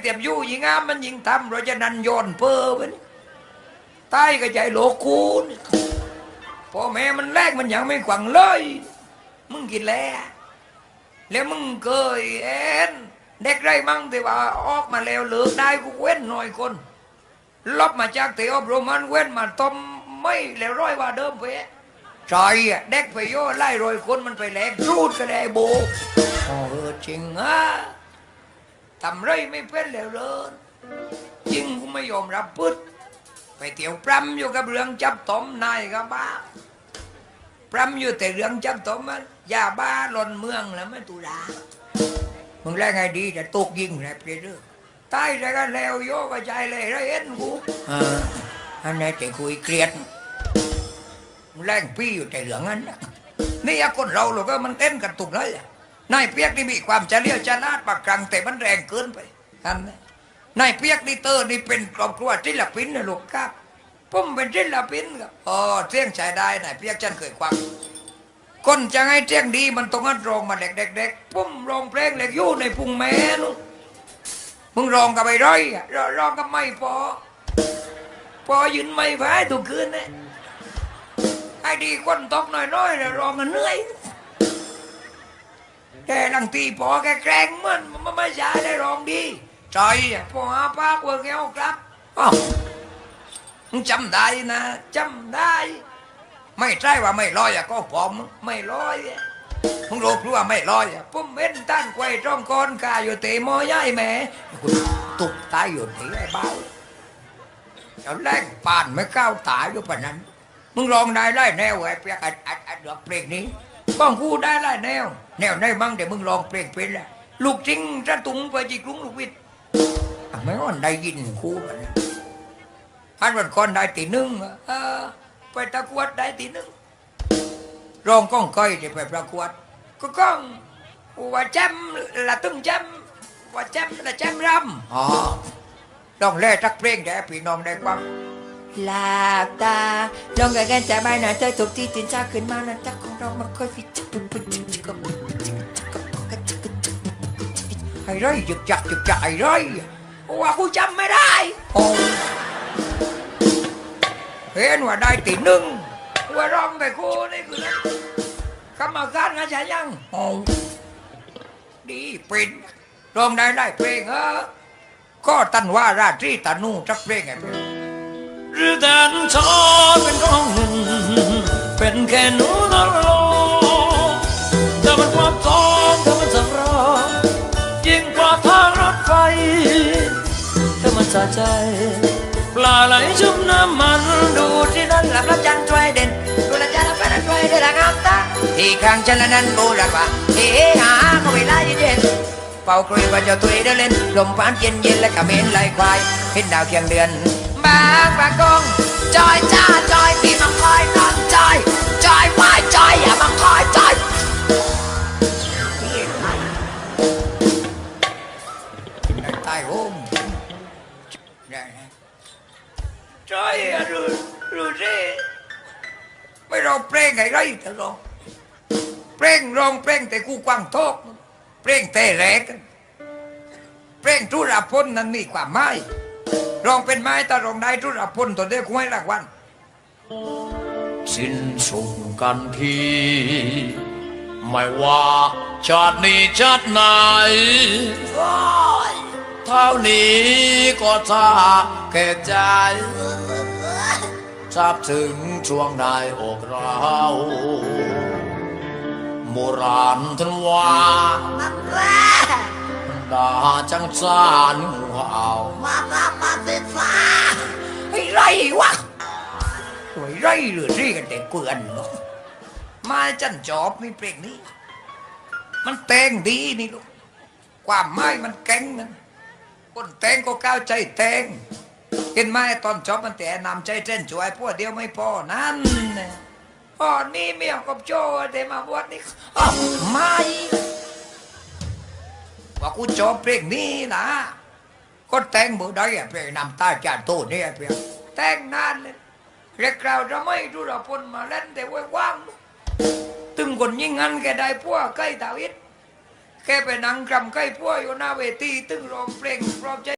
เตรียมยู่ยิงงามมันยิงทำเราจะนันยนเพ้อมันใต้ก็ใจโลกูนพ่อแม่มันแรกมันยังไม่กวังเลย มึงกินแล้วแล้วมึงเคยเอ็นเด็กไรมั่งแต่ว่าออกมาแล้วเลิกได้กูเว้นหน่อยคนลบมาจากเตอบรมมันเว้นมาต้มไม่แล้วร้อยว่าเดิมเว้ใช่เด็กไปโย่ไล่รอยคนมันไปแหลกรูดก็ได้โบอ๋อเออจริงฮะ ทำไรไม่เป็นแล้วเลยจริงกูไม่ยอมรับพุทธไปเที่ยวปรำอยู่กับเรื่องจับตอมนายกับบ้าปรำอยู่แต่เรื่องจับตอมมันยาบ้าหล่นเมืองแล้วไม่ตุลามึงแรกไงดีจะตกยิงแรบเรื่อยๆตายแล้วก็แล้วโยกระจายเลยแล้วเห็นกูเอออันนี้แต่คุยเกลียดแรงพี่อยู่แต่เหลืองนั้นนะนี่อะคนเราเราก็มันเต้นกันตุกเลยอะ นายเปียกนี่มีความเฉลียวฉลาดปากกลางแต่มันแรงเกินไปกันนนายเปียกนี่เตอร์นี่เป็นครอบครัวศิลปินนะลูกครับผมเป็นศิลปินครับอ๋อเสียงใช้ได้นายเปียกฉันเคยควังคนจะให้เสียงดีมันต้องหัดร้องมาเด็กๆๆผมร้องเพลงเล็กยู่ในพุงแม่นู่นมึงร้องกับไปร้อยอะร้องร้องกับไม่พอพอยืนไม่พายทุกคืนนี่ยไอ้ดีคนตกหน่อยๆแล้วร้องกันเหนื่อย แต่ลังตีพอแกแกล้งมันมันไม่ใช่ได้รองดีใจอะพอหาปากว่าแก้วครับอ้าวมึงจำได้นะจำได้ ไม่ใช่ว่าไม่ลอยอะก็ผมไม่ลอยมึงรู้พรู้ว่าไม่ลอยอะผมเห็นท่านไกวจ้องกอนกาอยู่เตะมอย่ายแม่ตุกตายอยู่ที่ไอ้เบ้าเจ้าแรงป่านไม่ก้าวตายอยู่ปานั้น มึงลองได้ไล่แนวไอ้เปียกไอ้ไอ้ไอ้ดอกเพลงนี้ บ้องกูได้ไล่แนว แนวไหนมั่งเดี๋ยวมึงลองเพลงเป็นแหละลูกจริงจะตุงไปจีกรุงลูกวิทย์อะไม่ว่าได้ยินกูปานนั้นอันวันก่อนได้ตีหนึ่งไปตะกวดได้ตีหนึ่งรองก้องก้อยที่ไปประกวดก็ก้องว่าแจมละตึ้งแจมว่าแจมละแจมรำอ๋อต้องเล่สักเพลงแด่พี่น้องได้ฟัง หลับตาลงกันกันจะไปหน่อยเธอถูกที่ตื่นเช้าขึ้นมานั้นจักของเรามาค่อยฟิจิปุ่นปุ่นจิกจิกกับปุ่นปุ่นจิกจิกกับปุ่นกะจิกกะจิกไอ้ไรจึกจักจึกจักไอ้ไรว่ากูจำไม่ได้โอ้เห็นว่าได้ตีหนึ่งว่าร้องแต่กูนี่คือนะกรรมการงานใช่ยังโอ้ดีเป็นร้องได้ได้เพลงเออก็ตันว่าราตรีตานูจักเพลงไงเพลง หรือแดนชอเป็นของหนึ่ง เป็นแค่หนูนรกแต่มันความทองแต่มันสำรองยิ่งกว่าทางรถไฟแต่มันสะใจ ปลาไหลชุ่มน้ำมันดูที่นั่นหลับแล้วจันทร์ช่วยเด่นดูแลจันทร์แล้วเป็นช่วยได้ละงามตาที่ข้างฉันละนั้นโบราณว่าเฮ้หาเขาเวลาเย็นเป่าครุยว่าจะตุยเดินเล่นลมพัดเย็นเย็นและกระเมนไหลควายเห็นดาวเคียงเดือน บางปกงจอยจ้าจอยพี่มังคอยนอนจอย จอยวายจอยอย่ามังคอยจอยใต้โฮมได้นะใช่อะรู้รู้สิไม่ร้องเพลงไงไรแต่ร้องเพลงร้องเพลงแต่กูกวางทอกเพลงแต่แรกเพลงทุรพลนั้นมีความหมาย ร้องเป็นไม้ต่ร้องได้ทุรพลตัวเดียวกูให้รางวัลสิ้นสุดกันทีไม่ว่าชาตินี้ชาติไหนเท่านี้ก็ทราแก่ใจทราบถึงช่วงในอกเราโบราณท่านว่า ดาจังจานงูเห่าไอ้ไรวะไอ้ไรหรือที่กันแต่เกลือนเนาะมาจันจอบมีเพลงนี้ มันแต่งดีนี่ลูกความหมายมันเก่งนะคนแต่งก็ก้าวใจแต่งเห็นไหมตอนจอบมันแต่นำใจเต้นช่วยพวกเดียวไม่พอนั่นนะพ่อนี่เมียกับโจเดมาบวชนี่ไม่ ว่ากูชอบเพลงนี้นะก็แต่งมือได้เพลงนำตาจานโตเนี่ยเพลงแต่งนานเลยเรียกเราจะไม่ดูเราพนมาเล่นแต่ไว้ว่างตึงคนยิ่งงั้นแกได้พวกใกล้ดาวิดแกไปนั่งกรำใกล้พวกอยู่หน้าเวทีตึงร้องเพลงรอบใจ